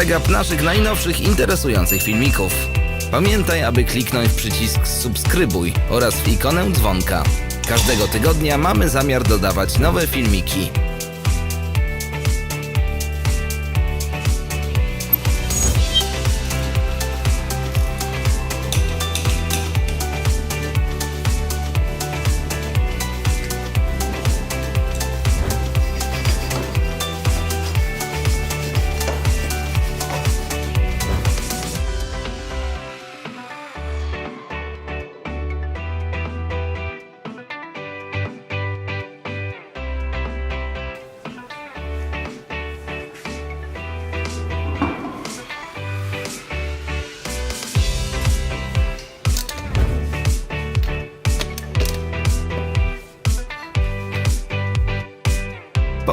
Przegap naszych najnowszych interesujących filmików. Pamiętaj, aby kliknąć w przycisk subskrybuj oraz w ikonę dzwonka. Każdego tygodnia mamy zamiar dodawać nowe filmiki.